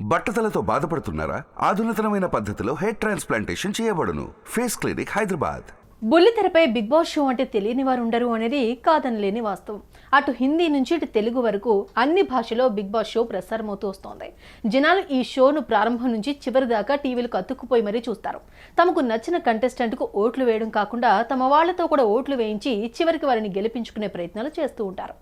బట్టతలతో బాధపడుతున్నారా? ఆధునితనమైన పద్ధతిలో హెయిర్ ట్రాన్స్ప్లాంటేషన్ చేయబడును. Face clinic Hyderabad. బుల్లితెరపై big boss show అంటే తెలియని వారు ఉండరు అనేది కాదనలేని వాస్తవం. అటు హిందీ నుంచి ఇటు తెలుగు వరకు అన్ని భాషలో బిగ్ బాస్ షో ప్రసారమవుతూ వస్తోంది. జనాలు ఈ షోను ప్రారంభం నుంచి చివరి దాకా టీవీలకు అతుక్కుపోయి మరీ చూస్తారు. తమకు నచ్చిన కంటెస్టెంట్కు ఓట్లు వేయడం కాకుండా తమ వాళ్ళతో కూడా ఓట్లు వేయించి చివరికి వారిని గెలిపించుకునే ప్రయత్నాలు చేస్తూ ఉంటారు.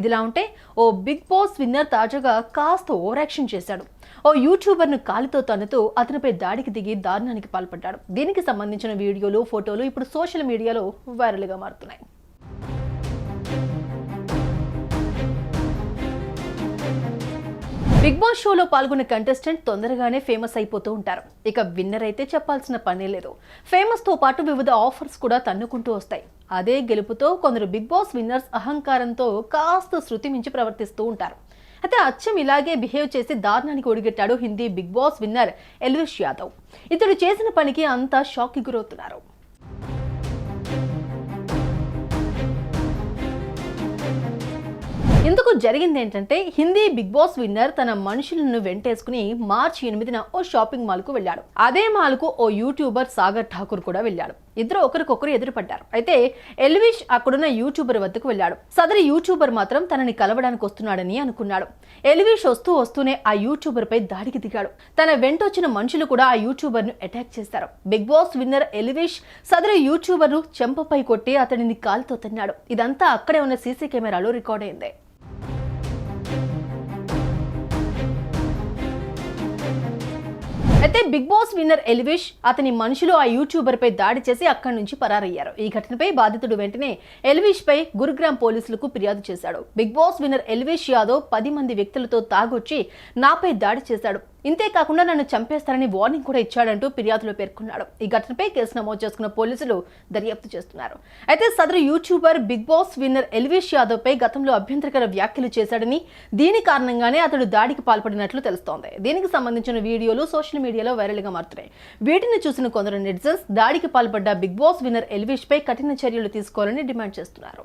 ఇదిలా ఉంటే ఓ బిగ్ బాస్ విన్నర్ తాజాగా కాస్త ఓవర్ యాక్షన్ చేశాడు. ఓ యూట్యూబర్ను కాలితో తన్నుతూ అతనిపై దాడికి దిగి దారుణానికి పాల్పడ్డాడు. దీనికి సంబంధించిన వీడియోలు ఫోటోలు ఇప్పుడు సోషల్ మీడియాలో వైరల్గా మారుతున్నాయి. బిగ్ బాస్ షోలో పాల్గొన్న కంటెస్టెంట్ తొందరగానే ఫేమస్ అయిపోతూ ఉంటారు. ఇక విన్నర్ అయితే చెప్పాల్సిన పనే లేదు. ఫేమస్తో పాటు వివిధ ఆఫర్స్ కూడా తన్నుకుంటూ వస్తాయి. అదే గెలుపుతో కొందరు బిగ్ బాస్ విన్నర్స్ అహంకారంతో కాస్త శృతి మించి ప్రవర్తిస్తూ ఉంటారు. అయితే అచ్చం ఇలాగే బిహేవ్ చేసి దారుణానికి ఒడిగట్టాడు Hindi big boss winner Elvish Yadav. ఇతడు చేసిన పనికి అంతా షాక్కి గురవుతున్నారు. ఇందుకు జరిగింది ఏంటంటే హిందీ బిగ్ బాస్ విన్నర్ తన మనుషులను వెంటేసుకుని మార్చి ఎనిమిదిన ఓ షాపింగ్ మాల్కు వెళ్ళాడు. అదే మాల్కు ఓ యూట్యూబర్ సాగర్ ఠాకూర్ కూడా వెళ్ళాడు. ఇద్దరు ఒకరికొకరు ఎదురుపడ్డారు. అయితే ఎల్విష్ అక్కడున్న యూట్యూబర్ వద్దకు వెళ్ళాడు. సదరి యూట్యూబర్ మాత్రం తనని కలవడానికి వస్తున్నాడని అనుకున్నాడు. ఎల్విష్ వస్తూ వస్తూనే ఆ యూట్యూబర్ పై దాడికి దిగాడు. తన వెంటొచ్చిన మనుషులు కూడా ఆ యూట్యూబర్ను అటాక్ చేశారు. బిగ్ బాస్ విన్నర్ ఎల్విష్ సదరి యూట్యూబర్ను చెంపపై కొట్టి అతడిని కాలుతో తన్నాడు. ఇదంతా అక్కడే ఉన్న సీసీ కెమెరాలో రికార్డ్ అయింది. అయితే బిగ్ బాస్ విన్నర్ ఎలివేష్ అతని మనుషులు ఆ యూట్యూబర్ పై దాడి చేసి అక్కడి నుంచి పరారయ్యారు. ఈ ఘటనపై బాధితుడు వెంటనే ఎల్విష్ పై గురుగ్రామ్ పోలీసులకు ఫిర్యాదు చేశాడు. Big boss winner Elvish Yadav పది మంది వ్యక్తులతో తాగొచ్చి నాపై దాడి చేశాడు. ఇంతే కాకుండా నన్ను చంపేస్తారని వార్నింగ్ కూడా ఇచ్చాడంటూ ఫిర్యాదులో పేర్కొన్నాడు. ఈ ఘటనపై కేసు నమోదు చేసుకున్న పోలీసులు దర్యాప్తు చేస్తున్నారు. అయితే సదరు YouTuber big boss winner Elvish Yadav పై గతంలో అభ్యంతరకర వ్యాఖ్యలు చేశాడని దీని కారణంగానే అతడు దాడికి పాల్పడినట్లు తెలుస్తోంది. దీనికి సంబంధించిన వీడియోలు సోషల్ మీడియాలో వైరల్గా మారుతున్నాయి. వీటిని చూసిన కొందరు నెటిజన్స్ దాడికి పాల్పడ్డ బిగ్ బాస్ విన్నర్ ఎల్విష్ పై కఠిన చర్యలు తీసుకోవాలని డిమాండ్ చేస్తున్నారు.